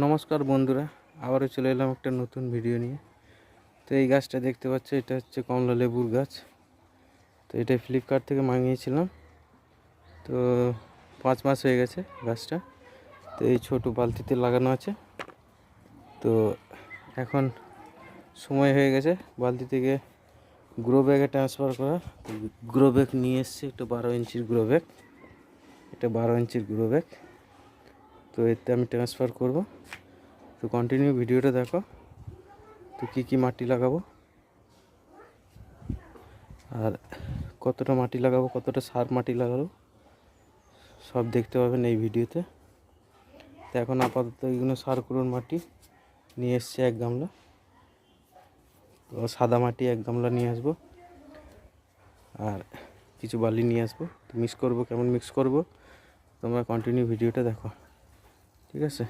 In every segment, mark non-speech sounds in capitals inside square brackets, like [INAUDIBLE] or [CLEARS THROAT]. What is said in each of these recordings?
নমস্কার বন্ধুরা, আবারও চলে এলাম একটা নতুন ভিডিও নিয়ে। তো এই গাছটা দেখতে পাচ্ছ, এটা হচ্ছে কমলা লেবুর গাছ। তো এটা ফ্লিপকার্ট থেকে মাঙিয়েছিলাম তো পাঁচ মাস হয়ে গেছে গাছটা। তো এই ছোট বালতিতে লাগানো আছে। তো এখন সময় হয়ে গেছে বালতি থেকে গ্রো ব্যাগে ট্রান্সফার করা। গ্রো ব্যাগ নিয়ে এসছে, একটা বারো ইঞ্চির গ্রো ব্যাগ এটা বারো ইঞ্চির গ্রো ব্যাগ তো এতে আমি ট্রান্সফার করব। তো কন্টিনিউ ভিডিওটা দেখো। তো কী কী মাটি লাগাবো? আর কতটা মাটি লাগাবো, কতটা সার মাটি লাগাবো, সব দেখতে পাবেন এই ভিডিওতে। তো এখন আপাতত এইগুলো সার করুন মাটি নিয়ে এসছে এক গামলা। তো সাদা মাটি এক গামলা নিয়ে আসব। আর কিছু বালি নিয়ে আসব। তো মিক্স করব, কেমন মিক্স করব, তোমরা কন্টিনিউ ভিডিওটা দেখো। ঠিক আছে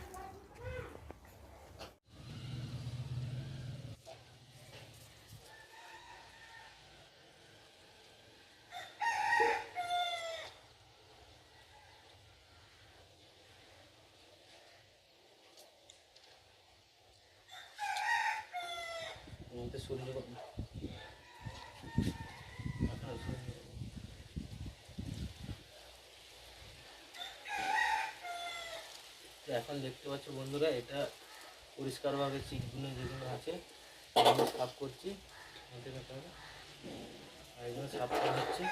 তো এখন দেখতে পাচ্ছ বন্ধুরা, এটা পরিষ্কারভাবে চিকগুলো যেগুলো আছে, এগুলো সাফ করছি। এগুলো সাফ করা হচ্ছে।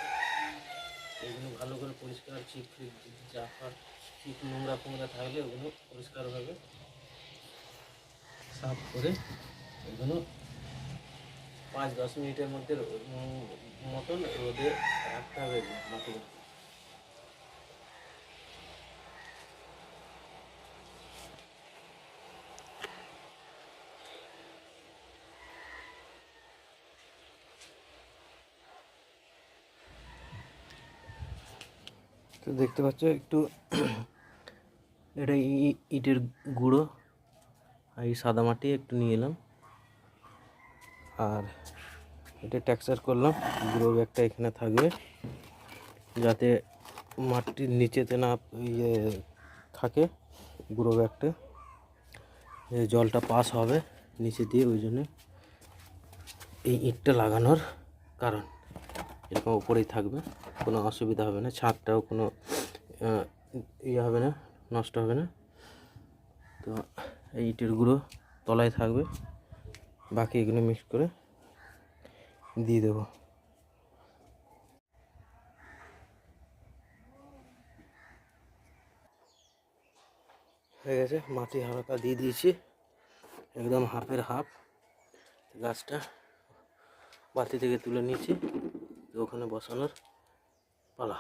এগুলো ভালো করে পরিষ্কার, চিক ফিক যা চিক নোংরা ফোংরা থাকলে ওগুলো পরিষ্কারভাবে সাফ করে এগুলো পাঁচ দশ মিনিটের মধ্যে মতন রোদে রাখতে হবে মাটিগুলো তো দেখতে পাচ্ছ একটু [CLEARS THROAT] এটা ইটের গুঁড়ো আর এই সাদা মাটি একটু নিয়ে এলাম। আর এটা টেক্সচার করলাম গুঁড়ো ব্যাগটা এখানে থাকবে যাতে মাটির নিচেতে না ইয়ে থাকে গুঁড়ো ব্যাগটা। জলটা পাস হবে নিচে দিয়ে, ওই জন্য এই ইটটা লাগানোর কারণ এরকম উপরেই থাকবে। কোনো অসুবিধা হবে না, ছাদটাও কোনো ইয়ে হবে না, নষ্ট হবে না। তো এই ইটের গুঁড়ো তলায় থাকবে, বাকি এগুলো মিক্স করে দিয়ে দেবো। হয়ে গেছে, মাটি হালকা দিয়ে দিয়েছি, একদম হাফের হাফ। গাছটা বাতি থেকে তুলে নিয়েছি ওখানে বসানোর। Voilà.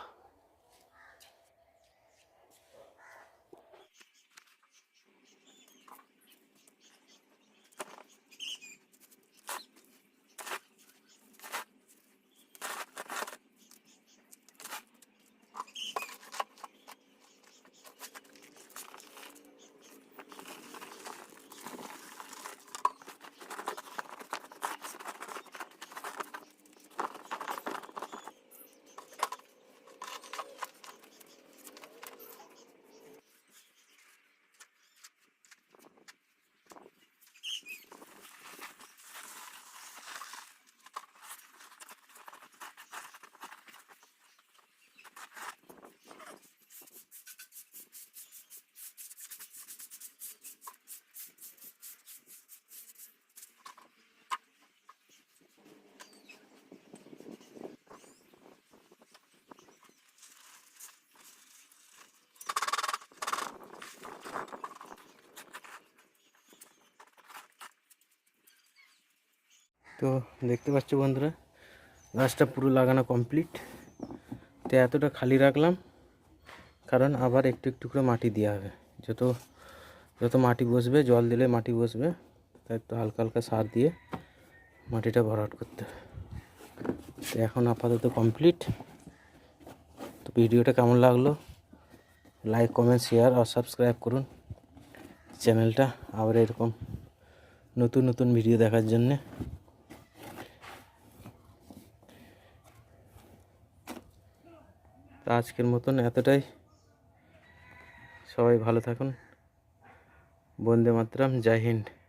তো দেখতে পাচ্ছ বন্ধুরা, গাছটা পুরো লাগানো কমপ্লিট তো এতটা খালি রাখলাম, কারণ আবার একটু একটু করে মাটি দেওয়া হবে। যত যত মাটি বসবে, জল দিলে মাটি বসবে, তাই একটু হালকা হালকা সার দিয়ে মাটিটা ভরাট করতে হবে। তো এখন আপাতত কমপ্লিট তো ভিডিওটা কেমন লাগল? লাইক কমেন্ট শেয়ার আর সাবস্ক্রাইব করুন। চ্যানেলটা আবার এরকম নতুন নতুন ভিডিও দেখার জন্যে। আজকের মতন এতটাই। সবাই ভালো থাকুন। বন্দে মাতরাম। জয় হিন্দ।